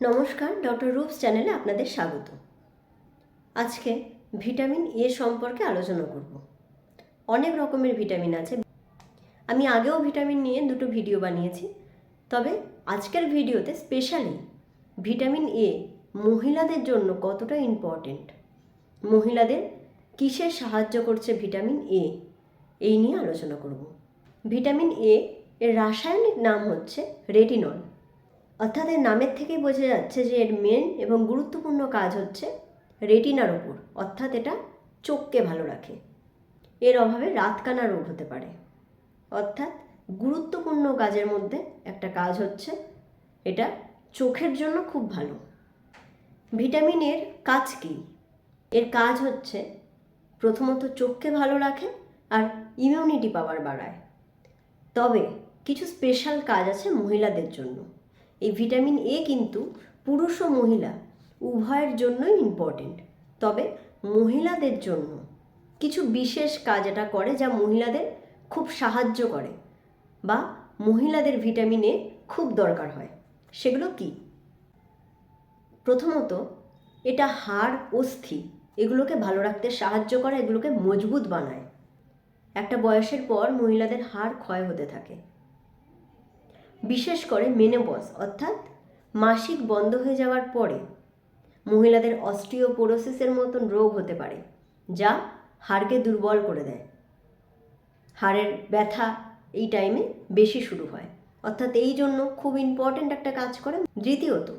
নমস্কার, ডক্টর রূপস চ্যানেলে আপনাদের স্বাগত। আজকে ভিটামিন এ সম্পর্কে আলোচনা করব। অনেক রকমের ভিটামিন আছে। আমি আগেও ভিটামিন নিয়ে দুটো ভিডিও বানিয়েছি, তবে আজকের ভিডিওতে স্পেশালি ভিটামিন এ মহিলাদের জন্য কতটা ইম্পর্টেন্ট, মহিলাদের কিসে সাহায্য করছে ভিটামিন এ, এই নিয়ে আলোচনা করব। ভিটামিন এ এর রাসায়নিক নাম হচ্ছে রেটিনল। অর্থাৎ এর নামের থেকেই বোঝা যাচ্ছে যে এর মেন এবং গুরুত্বপূর্ণ কাজ হচ্ছে রেটিনার ওপর অর্থাৎ এটা চোখকে ভালো রাখে। এর অভাবে রাতকানা রোগ হতে পারে। অর্থাৎ গুরুত্বপূর্ণ কাজের মধ্যে একটা কাজ হচ্ছে এটা চোখের জন্য খুব ভালো। ভিটামিনের কাজ কী? এর কাজ হচ্ছে প্রথমত চোখকে ভালো রাখে আর ইমিউনিটি পাওয়ার বাড়ায়। তবে কিছু স্পেশাল কাজ আছে মহিলাদের জন্য। এই ভিটামিন এ কিন্তু পুরুষ ও মহিলা উভয়ের জন্যই ইম্পর্টেন্ট তবে মহিলাদের জন্য কিছু বিশেষ কাজ এটা করে যা মহিলাদের খুব সাহায্য করে বা মহিলাদের ভিটামিন এ খুব দরকার হয়। সেগুলো কি? প্রথমত, এটা হাড় অস্থি এগুলোকে ভালো রাখতে সাহায্য করে, এগুলোকে মজবুত বানায়। একটা বয়সের পর মহিলাদের হাড় ক্ষয় হতে থাকে। বিশেষ করে মেনোপজ, অর্থাৎ মাসিক বন্ধ হয়ে যাওয়ার পরে মহিলাদের অস্টিওপোরোসিসের মতন রোগ হতে পারে, যা হাড়কে দুর্বল করে দেয়। হাড়ের ব্যথা এই টাইমে বেশি শুরু হয়। অর্থাৎ এই জন্য খুব ইম্পর্ট্যান্ট একটা কাজ করে। দ্বিতীয়ত,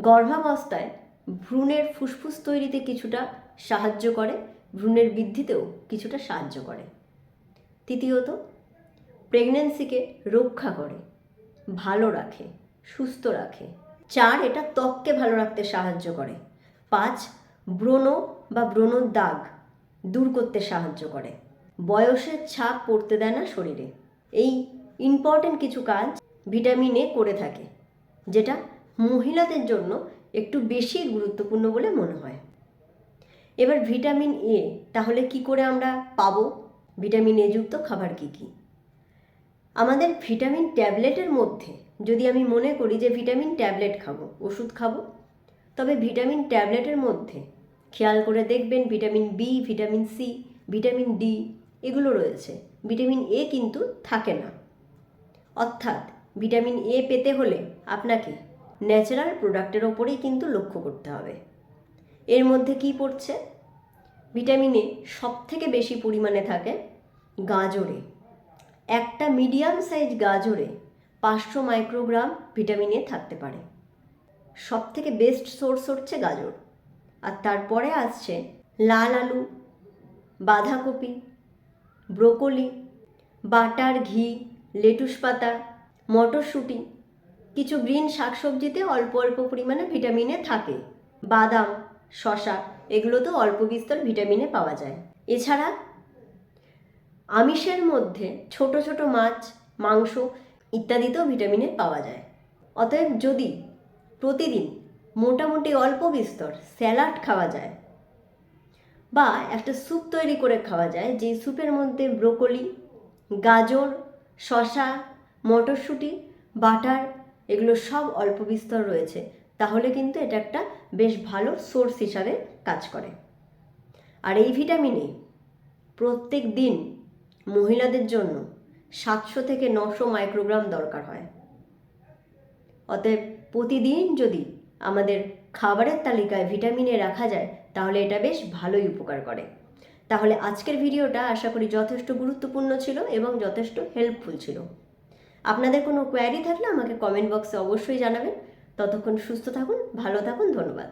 গর্ভাবস্থায় ভ্রূণের ফুসফুস তৈরিতে কিছুটা সাহায্য করে, ভ্রূণের বৃদ্ধিতেও কিছুটা সাহায্য করে। তৃতীয়ত প্রেগনেন্সিকে রক্ষা করে। ভালো রাখে, সুস্থ রাখে। চার, এটা ত্বককে ভালো রাখতে সাহায্য করে। পাঁচ, ব্রণ বা ব্রণর দাগ দূর করতে সাহায্য করে। বয়সের ছাপ পড়তে দেয় না শরীরে। এই ইম্পর্টেন্ট কিছু কাজ ভিটামিন এ করে থাকে, যেটা মহিলাদের জন্য একটু বেশি গুরুত্বপূর্ণ বলে মনে হয়। এবার ভিটামিন এ তাহলে কি করে আমরা পাবো? ভিটামিন এ যুক্ত খাবার কী কী? আমাদের ভিটামিন ট্যাবলেটের মধ্যে যদি আমি মনে করি যে ভিটামিন ট্যাবলেট খাব, ওষুধ খাব, তবে ভিটামিন ট্যাবলেটের মধ্যে খেয়াল করে দেখবেন vitamin B, vitamin C, vitamin D এগুলো রয়েছে। ভিটামিন এ কিন্তু থাকে না। অর্থাৎ ভিটামিন এ পেতে হলে আপনাকে ন্যাচারাল প্রোডাক্টের ওপরেই কিন্তু লক্ষ্য করতে হবে। এর মধ্যে কি পড়ছে? ভিটামিন এ সব থেকে বেশি পরিমাণে থাকে গাজরে। একটা মিডিয়াম সাইজ গাজরে পাঁচশো মাইক্রোগ্রাম ভিটামিন এ থাকতে পারে। সব থেকে বেস্ট সোর্স হচ্ছে গাজর। আর তারপরে আসছে লাল আলু, বাঁধাকপি, ব্রোকলি, বাটার ঘি, লেটুস পাতা, মটরশুঁটি। কিছু গ্রিন শাকসবজিতে অল্প অল্প পরিমাণে ভিটামিনে থাকে। বাদাম শশা এগুলোতেও অল্প বিস্তর ভিটামিনে পাওয়া যায়। এছাড়া আমিষের মধ্যে ছোট ছোট মাছ, মাংস ইত্যাদিতেও ভিটামিনে পাওয়া যায়। অতএব যদি প্রতিদিন মোটামুটি অল্প বিস্তর স্যালাড খাওয়া যায় বা একটা স্যুপ তৈরি করে খাওয়া যায় যে স্যুপের মধ্যে ব্রোকলি, গাজর শশা মটরশুঁটি, বাটার এগুলো সব অল্প বিস্তর রয়েছে, তাহলে কিন্তু এটা একটা বেশ ভালো সোর্স হিসাবে কাজ করে। আর এই ভিটামিনে প্রত্যেক দিন মহিলাদের জন্য সাতশো থেকে নশো মাইক্রোগ্রাম দরকার হয়। অতএব প্রতিদিন যদি আমাদের খাবারের তালিকায় ভিটামিনে রাখা যায়, তাহলে এটা বেশ ভালোই উপকার করে। তাহলে আজকের ভিডিওটা আশা করি যথেষ্ট গুরুত্বপূর্ণ ছিল এবং যথেষ্ট হেল্পফুল ছিল। আপনাদের কোনো কোয়ারি থাকলে আমাকে কমেন্ট বক্সে অবশ্যই জানাবেন। ততক্ষণ সুস্থ থাকুন, ভালো থাকুন, ধন্যবাদ।